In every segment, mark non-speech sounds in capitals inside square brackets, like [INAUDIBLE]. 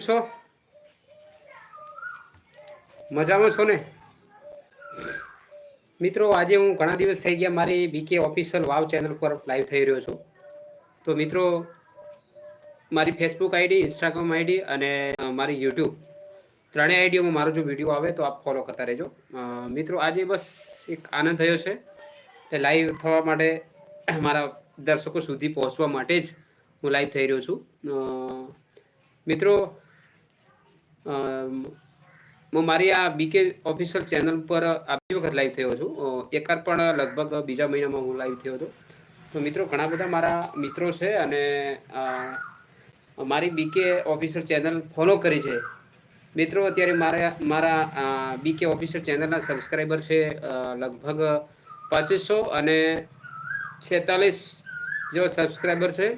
છો? મજામાં છો ને? મિત્રો, આજે હું ઘણા દિવસ થઈ ગયા મારી બીકે ઓફિશિયલ વાવ ચેનલ પર લાઈવ થઈ રહ્યો છું. તો મિત્રો, મારી ફેસબુક આઈડી ઇન્સ્ટાગ્રામ આઈડી અને મારી યુટ્યુબ ત્રણેય આઈડીઓમાં મારો જો વીડિયો આવે તો આપ ફોલો કરતા રહેજો. મિત્રો, આજે બસ એક આનંદ થયો છે. એટલે લાઈવ થવા માટે [CLEARS THROAT] મારા દર્શકો સુધી પહોંચવા માટે જ હું લાઈવ થઈ રહ્યો છું. મિત્રો હું મારી આ બીકે ઓફિશિયલ ચેનલ પર આ બીજી વખત લાઈવ થયો છું. એકાર પણ લગભગ બીજા મહિનામાં હું લાઈવ થયો હતો. તો મિત્રો, ઘણા બધા મારા મિત્રો છે અને મારી બીકે ઓફિશિયલ ચેનલ ફોલો કરી છે. મિત્રો, અત્યારે મારા મારા બીકે ઓફિશિયલ ચેનલના સબસ્ક્રાઈબર છે લગભગ પચીસો અને છેતાલીસ જેવા સબસ્ક્રાઈબર છે.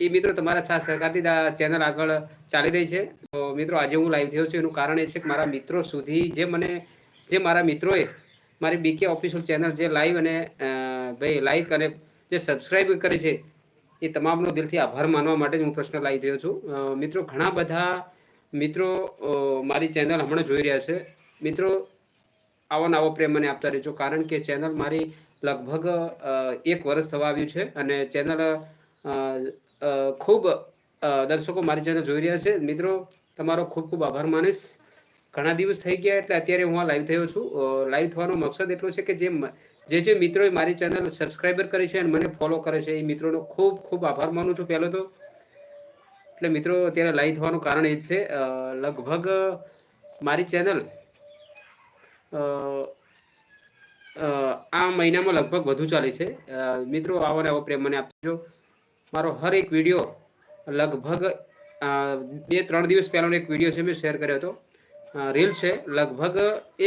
એ મિત્રો તમારા સાથ સહકારથી આ ચેનલ આગળ ચાલી રહી છે. તો મિત્રો, આજે હું લાઈવ થયો છું. એનું કારણ એ છે કે મારા મિત્રો સુધી જે મને, જે મારા મિત્રોએ મારી બીકે ઓફિશિયલ ચેનલ જે લાઈવ અને ભાઈ લાઈક અને જે સબસ્ક્રાઈબ કરે છે, એ તમામનો દિલથી આભાર માનવા માટે જ હું પ્રશ્ન લાવી રહ્યો છું. મિત્રો, ઘણા બધા મિત્રો મારી ચેનલ હમણાં જોઈ રહ્યા છે. મિત્રો, આવો નવો પ્રેમ મને આપતા રહેજો. કારણ કે ચેનલ મારી લગભગ એક વર્ષ થવા આવ્યું છે અને ચેનલ ખૂબ દર્શકો મારી ચેનલ જોઈ રહ્યા છે. મિત્રો, તમારો ખૂબ ખૂબ આભાર માનીશ. ઘણા દિવસ થઈ ગયા એટલે અત્યારે હું આ લાઈવ થયો છું. લાઈવ થવાનો મકસદ એટલો છે કે જે જે જે મિત્રોએ મારી ચેનલ સબસ્ક્રાઈબર કરી છે અને મને ફોલો કરે છે, એ મિત્રોનો ખૂબ ખૂબ આભાર માનું છું પહેલો તો. એટલે મિત્રો, અત્યારે લાઈવ થવાનું કારણ એ જ છે. લગભગ મારી ચેનલ આ મહિનામાં લગભગ વધુ ચાલે છે. મિત્રો, આવો ને આવો પ્રેમ મને આપજો. મારો હર એક વીડિયો લગભગ બે ત્રણ દિવસ પહેલાનો એક વીડિયો છે, મેં શેર કર્યો હતો. રીલ છે, લગભગ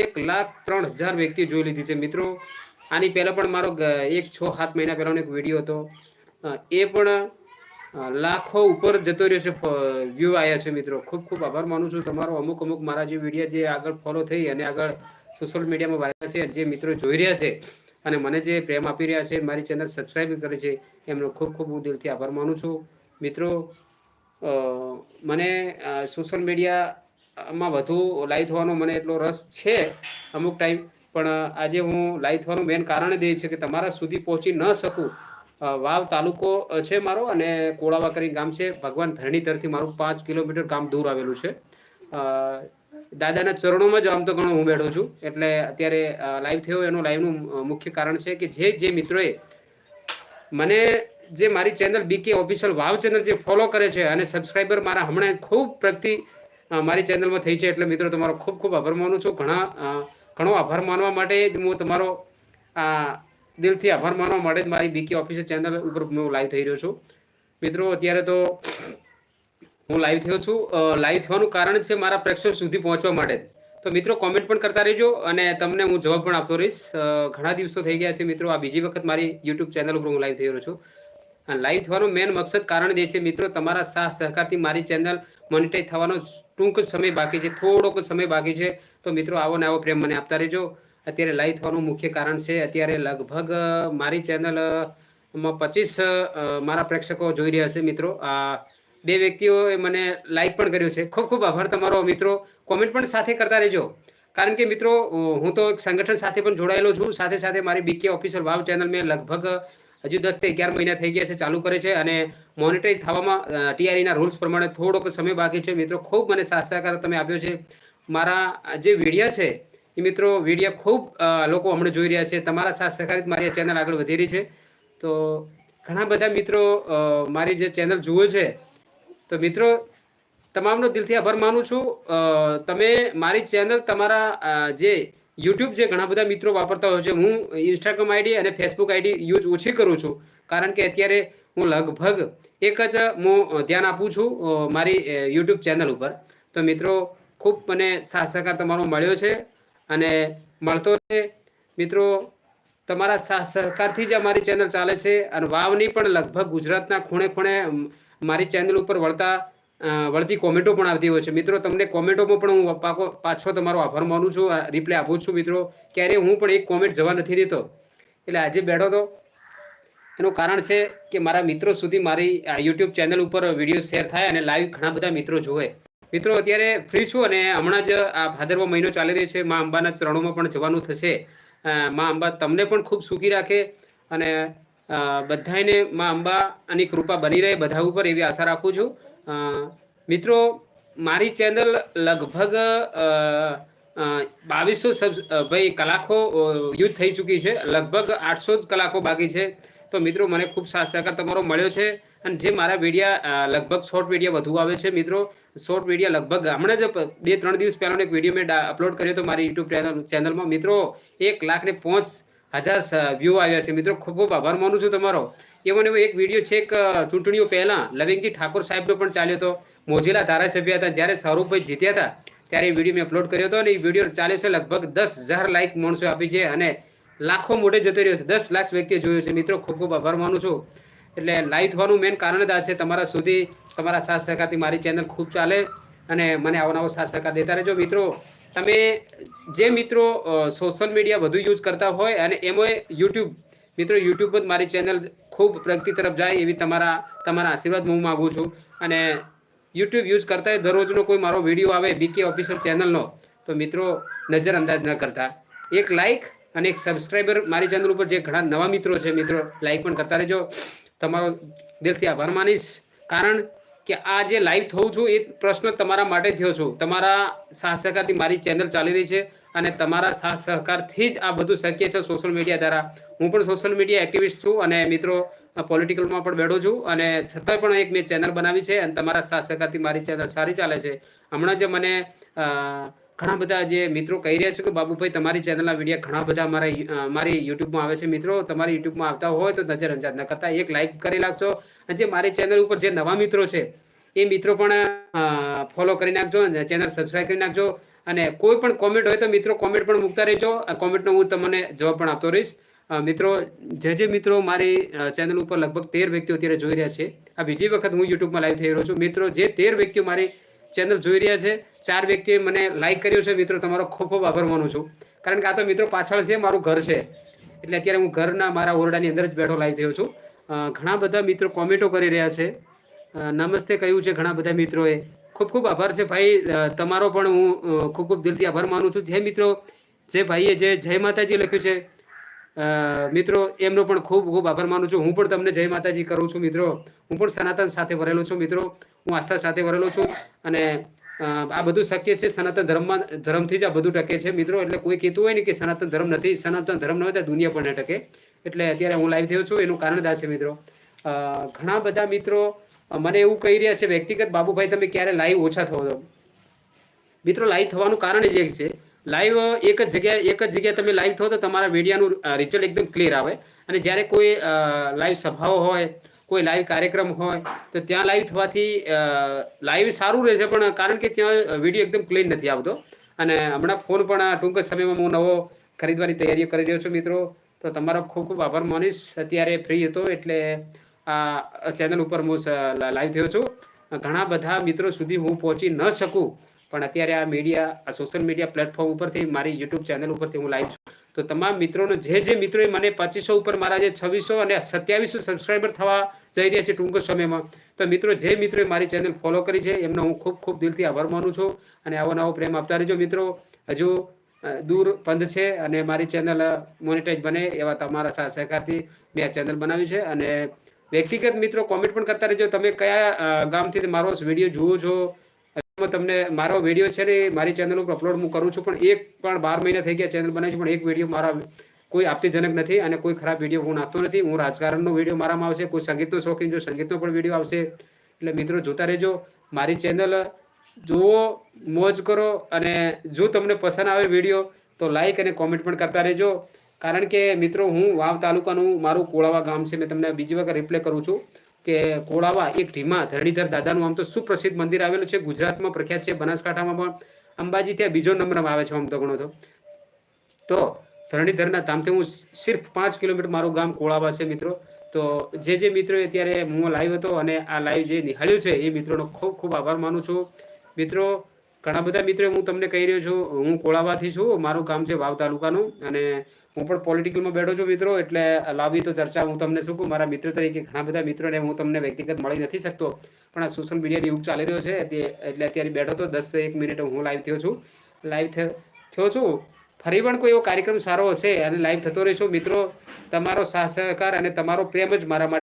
એક લાખ ત્રણ હજાર વ્યક્તિ જોઈ લીધી છે. મિત્રો, આની પહેલાં પણ મારો એક છ સાત મહિના પહેલાનો એક વીડિયો હતો. એ પણ લાખો ઉપર જતો રહ્યો છે વ્યૂ આવ્યા છે, મિત્રો. ખૂબ ખૂબ આભાર માનું છું. તમારો અમુક અમુક મારા જે વીડિયો જે આગળ ફોલો થઈ અને આગળ સોશિયલ મીડિયામાં વાયરલ છે, જે મિત્રો જોઈ રહ્યા છે અને મને જે પ્રેમ આપી રહ્યા છે, મારી ચેનલ સબસ્ક્રાઈબ કરે છે, એમનો ખૂબ ખૂબ હું દિલથી આભાર માનું છું. મિત્રો મને સોશિયલ મીડિયામાં વધુ લાઈવ થવાનો મને એટલો રસ છે અમુક ટાઈમ પણ આજે હું લાઈવ થવાનું મેન કારણ એ છે કે તમારા સુધી પહોંચી ન શકું. વાવ તાલુકો છે મારો અને કોળાવા કરી ગામ છે, ભગવાન ધરણીધરથી મારું પાંચ કિલોમીટર ગામ દૂર આવેલું છે. દાદાના ચરણોમાં જ આમ તો ઘણો હું બેઠો છું. એટલે અત્યારે લાઈવ થયો એનું લાઈવનું મુખ્ય કારણ છે કે જે જે મિત્રોએ મને જે મારી channel BK official Vav channel જે ફોલો કરે છે અને સબસ્ક્રાઈબર મારા હમણાં ખૂબ પ્રગતિ મારી ચેનલમાં થઈ છે. એટલે મિત્રો, તમારો ખૂબ ખૂબ આભાર માનું છું. ઘણા ઘણો આભાર માનવા માટે જ હું તમારો દિલથી આભાર માનવા માટે જ મારી બીકે ઓફિશિયલ ચેનલ ઉપર હું લાઈવ થઈ રહ્યો છું. મિત્રો, અત્યારે તો હું લાઈવ થયો છું. લાઈવ થવાનું કારણ છે મારા પ્રેક્ષકો સુધી પહોંચવા માટે. તો મિત્રો કોમેન્ટ પણ કરતા રહેજો અને તમને હું જવાબ પણ આપતો રહીશ. ઘણા દિવસો થઈ ગયા છે મિત્રો, આ બીજી વખત મારી યુટ્યુબ ચેનલ ઉપર હું લાઈવ થઈ રહ્યો છું. અને લાઈવ થવાનો મેન મકસદ કારણ જે છે મિત્રો, તમારા સાથ સહકારથી મારી ચેનલ મોનિટાઈઝ થવાનો ટૂંક સમય બાકી છે, થોડોક સમય બાકી છે. તો મિત્રો, આવો ને આવો પ્રેમ મને આપતા રહેજો. અત્યારે લાઈવ થવાનું મુખ્ય કારણ છે, અત્યારે લગભગ મારી ચેનલમાં પચીસ મારા પ્રેક્ષકો જોઈ રહ્યા છે મિત્રો. આ બે વ્યક્તિઓએ મને લાઈક પણ કર્યું છે. ખૂબ ખૂબ આભાર તમારો મિત્રો. કોમેન્ટ પણ સાથે કરતા રહેજો. કારણ કે મિત્રો હું તો એક સંગઠન સાથે પણ જોડાયેલો છું. સાથે સાથે મારી બીકે ઓફિશિયલ વાવ ચેનલ મેં લગભગ હજુ દસથી અગિયાર મહિના થઈ ગયા છે, ચાલુ કરે છે અને મોનિટરી થવામાં ટીઆરઈના રૂલ્સ પ્રમાણે થોડોક સમય બાકી છે. મિત્રો, ખૂબ મને સાથ સહકાર તમે આપ્યો છે. મારા જે વિડીયા છે, એ મિત્રો વિડીયા ખૂબ લોકો હમણાં જોઈ રહ્યા છે. તમારા સાથ સહકારથી મારી ચેનલ આગળ વધી રહી છે. તો ઘણા બધા મિત્રો મારી જે ચેનલ જુએ છે તો મિત્રો, તમામનો દિલથી આભાર માનું છું. તમે મારી ચેનલ તમારા જે યુટ્યુબ જે ઘણા બધા મિત્રો વાપરતા હોય છે, હું ઇન્સ્ટાગ્રામ આઈડી અને ફેસબુક આઈડી યુઝ ઓછી કરું છું. કારણ કે અત્યારે હું લગભગ એક જ હું ધ્યાન આપું છું મારી યુટ્યુબ ચેનલ ઉપર. તો મિત્રો, ખૂબ મને સાથ સહકાર તમારો મળ્યો છે અને મળતો છે. મિત્રો, તમારા સાથ સહકારથી જ અમારી ચેનલ ચાલે છે અને વાવની પણ લગભગ ગુજરાતના ખૂણે ખૂણે મારી ચેનલ ઉપર વળતા વળતી કોમેન્ટો પણ આવતી હોય છે. મિત્રો, તમને કોમેન્ટોમાં પણ હું પાકો, પાછો તમારો આભાર માનું છું રિપ્લાય આપું છું, મિત્રો. ક્યારેય હું પણ એક કોમેન્ટ જવા નથી દેતો. એટલે આજે બેઠો તો. એનું કારણ છે કે મારા મિત્રો સુધી મારી યુટ્યુબ ચેનલ ઉપર વીડિયો શેર થાય અને લાઈવ ઘણા બધા મિત્રો જોવે મિત્રો, અત્યારે ફ્રી છું અને હમણાં જ આ ભાદરવો મહિનો ચાલી રહ્યો છે. મા અંબાના ચરણોમાં પણ જવાનું થશે. મા અંબા તમને પણ ખૂબ સુખી રાખે અને અ, બધાયને મા અને કૃપા બની રહે બધા ઉપર એવી આશા રાખું છું. મિત્રો મારી ચેનલ લગભગ બાવીસો ભાઈ કલાકો યુઝ થઈ ચૂકી છે. લગભગ આઠસો જ કલાકો બાકી છે. તો મિત્રો મને ખૂબ સાથ સહકાર તમારો મળ્યો છે. અને જે મારા વિડીયા લગભગ શોર્ટ વીડિયો વધુ આવે છે મિત્રો. શોર્ટ વીડિયો લગભગ હમણાં જ બે ત્રણ દિવસ પહેલાંનો એક વીડિયો મેં અપલોડ કર્યો હતો મારી યુટ્યુબ ચેનલ ચેનલમાં મિત્રો એક લાખને પહોંચ હજાર વ્યૂ આવ્યા છે. મિત્રો, ખૂબ ખૂબ આભાર માનું છું તમારો. એવો ને એવો એક વીડિયો છે એક ચૂંટણીઓ પહેલાં લવિંગજી ઠાકોર સાહેબનો પણ ચાલ્યો હતો. મોજીલા ધારાસભ્ય હતા. જ્યારે સ્વરૂપભાઈ જીત્યા હતા, ત્યારે એ વીડિયો મેં અપલોડ કર્યો હતો અને એ વીડિયો ચાલ્યો છે લગભગ દસ હજાર લાઈક માણસો આપી છે અને લાખો મોઢે જતો રહ્યો છે. દસ લાખ વ્યક્તિએ જોયો છે. મિત્રો, ખૂબ ખૂબ આભાર માનું છું. એટલે લાઈવ થવાનું મેન કારણ જ આ છે. તમારા સુધી, તમારા સાથ સહકારથી મારી ચેનલ ખૂબ ચાલે અને મને આવો નવો સાથ સહકાર દેતા રહેજો. મિત્રો તમે જે મિત્રો સોશિયલ મીડિયા વધુ યુઝ કરતા હોય અને એમાં યુટ્યુબ મિત્રો યુટ્યુબ પર મારી ચેનલ ખૂબ પ્રગતિ તરફ જાય એવી તમારા તમારા આશીર્વાદ હું માગું છું. અને યુટ્યુબ યુઝ કરતા હોય, દરરોજનો કોઈ મારો વીડિયો આવે બીકે ઓફિસર ચેનલનો તો મિત્રો નજરઅંદાજ ન કરતા. એક લાઈક અને એક સબસ્ક્રાઈબર મારી ચેનલ ઉપર જે ઘણા નવા મિત્રો છે, મિત્રો લાઇક પણ કરતા રહેજો. તમારો દિલથી આભાર માનીશ. કારણ કે આ જે લાઈવ થવું છું એ પ્રશ્ન તમારા માટે થયો છું. તમારા સાથ સહકારથી મારી ચેનલ ચાલી રહી છે અને તમારા સાથ સહકારથી જ આ બધું શક્ય છે સોશિયલ મીડિયા દ્વારા. હું પણ સોશિયલ મીડિયા એક્ટિવિસ્ટ છું અને મિત્રો પોલિટિકલમાં પણ બેઠો છું અને છતાંય પણ એક મેં ચેનલ બનાવી છે અને તમારા સાથ સહકારથી મારી ચેનલ સારી ચાલે છે. હમણાં જે મને ઘણા બધા જે મિત્રો કહી રહ્યા છે કે, બાબુભાઈ, તમારી ચેનલના વીડિયો ઘણા બધા મારા મારી યુટ્યુબમાં આવે છે. મિત્રો, તમારી યુટ્યુબમાં આવતા હોય તો નજરઅંદાજ ન કરતા. એક લાઈક કરી નાખજો. અને જે મારી ચેનલ ઉપર જે નવા મિત્રો છે, એ મિત્રો પણ ફોલો કરી નાખજો અને ચેનલ સબસ્ક્રાઈબ કરી નાખજો. અને કોઈ પણ કોમેન્ટ હોય તો મિત્રો કોમેન્ટ પણ મૂકતા રહેજો. કોમેન્ટનો હું તમને જવાબ પણ આપતો રહીશ. મિત્રો, જે જે મિત્રો મારી ચેનલ ઉપર લગભગ તેર વ્યક્તિઓ અત્યારે જોઈ રહ્યા છે, આ બીજી વખત હું યુટ્યુબમાં લાઈવ થઈ રહ્યો છું. મિત્રો, જે તેર વ્યક્તિઓ મારી ચેનલ જોઈ રહ્યા છે. ચાર વ્યક્તિએ મને લાઈક કર્યો છે. મિત્રો, તમારો ખૂબ ખૂબ આભાર માનું છું. કારણ કે આ તો મિત્રો પાછળ છે, મારું ઘર છે. એટલે અત્યારે હું ઘરના મારા ઓરડાની અંદર જ બેઠો લાઈવ થયો છું. ઘણા બધા મિત્રો કોમેન્ટો કરી રહ્યા છે. નમસ્તે કહ્યું છે ઘણા બધા મિત્રોએ. ખૂબ ખૂબ આભાર છે ભાઈ. તમારો પણ હું ખૂબ ખૂબ દિલથી આભાર માનું છું. જે મિત્રો, જે ભાઈએ જે જય માતાજી લખ્યું છે મિત્રો, એમનો પણ ખૂબ ખૂબ આભાર માનું છું. હું પણ તમને જય માતાજી કરું છું, મિત્રો. હું પણ સનાતન સાથે ભરેલો છું, મિત્રો. હું આસ્થા સાથે ભરેલો છું અને આ બધું શક્ય છે સનાતન ધર્મમાં, ધર્મથી જ આ બધું ટકે છે. મિત્રો, એટલે કોઈ કહેતું હોય ને કે સનાતન ધર્મ નથી, સનાતન ધર્મ ન હોય તો દુનિયા પણ ન ટકે. એટલે અત્યારે હું લાઈવ થયો છું, એનું કારણ આ છે, મિત્રો. ઘણા બધા મિત્રો મને એવું કહી રહ્યા છે, વ્યક્તિગત બાબુભાઈ, તમે ક્યારે લાઈવ ઓછા થવો મિત્રો લાઈવ થવાનું કારણ જ એક છે. લાઈવ એક જ જગ્યાએ, એક જ જગ્યાએ તમે લાઈવ થો તો તમારા મીડિયાનું રિઝલ્ટ એકદમ ક્લિયર આવે. અને જ્યારે કોઈ લાઈવ સભાઓ હોય, કોઈ લાઈવ કાર્યક્રમ હોય, તો ત્યાં લાઈવ થવાથી લાઈવ સારું રહે છે પણ કારણ કે ત્યાં વીડિયો એકદમ ક્લીન નથી આવતો. અને હમણાં ફોન પણ ટૂંક સમયમાં હું નવો ખરીદવાની તૈયારીઓ કરી રહ્યો છું મિત્રો. તો તમારો ખૂબ ખૂબ આભાર માનીશ અત્યારે ફ્રી હતો એટલે આ ચેનલ ઉપર હું લાઈવ થયો છું. ઘણા બધા મિત્રો સુધી હું પહોંચી ન શકું. પણ અત્યારે આ મીડિયા આ સોશિયલ મીડિયા પ્લેટફોર્મ ઉપરથી, મારી યુટ્યુબ ચેનલ ઉપરથી હું લાઈવ છું. તો તમામ મિત્રોનો, જે જે મિત્રોએ મને પચીસો ઉપર મારા જે છવ્વીસો અને સત્યાવીસો સબસ્ક્રાઈબર થવા જઈ રહ્યા છે ટૂંક સમયમાં, તો મિત્રો જે મિત્રોએ મારી ચેનલ ફોલો કરી છે, એમનો હું ખૂબ ખૂબ દિલથી આભાર માનું છું. અને આવો નવો પ્રેમ આપતા રહેજો મિત્રો. હજુ દૂર પંધ છે અને મારી ચેનલ મોનિટાઈઝ બને એવા તમારા સાથ સહકારથી મેં આ ચેનલ બનાવી છે. અને વ્યક્તિગત મિત્રો કોમેન્ટ પણ કરતા રહેજો. તમે કયા ગામથી મારો વીડિયો જુઓ છો? તમને મારો વીડિયો છે ને મારી ચેનલ ઉપર અપલોડ હું કરું છું, પણ એક પણ બાર મહિના થઈ ગયા ચેનલ બનાવી છું, પણ એક વીડિયો મારા કોઈ આપત્તિજનક નથી અને કોઈ ખરાબ વીડિયો હું નાખતો નથી. હું રાજકારણનો વીડિયો મારામાં આવશે, કોઈ સંગીતનો શોખીન જો સંગીતનો પણ વીડિયો આવશે, એટલે મિત્રો જોતા રહેજો. મારી ચેનલ જુઓ, મોજ કરો અને જો તમને પસંદ આવે વીડિયો તો લાઈક અને કોમેન્ટ પણ કરતા રહેજો. કારણ કે મિત્રો હું વાવ તાલુકાનું, મારું કોળાવા ગામ છે, મેં તમને બીજી વખત રિપ્લે કરું છું. કે કોળાવા એક ઢીમા ધરણીધર દાદાનું આમ તો સુપ્રસિદ્ધ મંદિર આવેલું છે. ગુજરાતમાં પ્રખ્યાત છે બનાસકાંઠામાં પણ. અંબાજી ત્યાં બીજો નંબરમાં આવે છે આમ તો ગણો તો. તો ધરણીધરના ધામથી હું સિર્ફ પાંચ કિલોમીટર મારું ગામ કોળાવા છે મિત્રો. તો જે જે મિત્રો અત્યારે હું લાઈવ હતો અને આ લાઈવ જે નિહાળ્યું છે એ મિત્રોનો ખૂબ ખૂબ આભાર માનું છું. મિત્રો, ઘણા બધા મિત્રો હું તમને કહી રહ્યો છું, હું કોળાવાથી છું. મારું ગામ છે વાવ તાલુકાનું અને હું પણ પોલિટિકલમાં બેઠો છું મિત્રો, એટલે લાવી તો ચર્ચા હું તમને શું કહું, મારા મિત્ર તરીકે ઘણા બધા મિત્રોને હું તમને વ્યક્તિગત મળી નથી શકતો, પણ આ સોશિયલ મીડિયાની યુગ ચાલી રહ્યો છે એટલે અત્યારે બેઠો તો દસ એક મિનિટ હું લાઈવ થયો છું લાઈવ થયો છું. ફરી પણ કોઈ એવો કાર્યક્રમ સારો હશે અને લાઈવ થતો રહીશું. મિત્રો, તમારો સાથ સહકાર અને તમારો પ્રેમ જ મારા માટે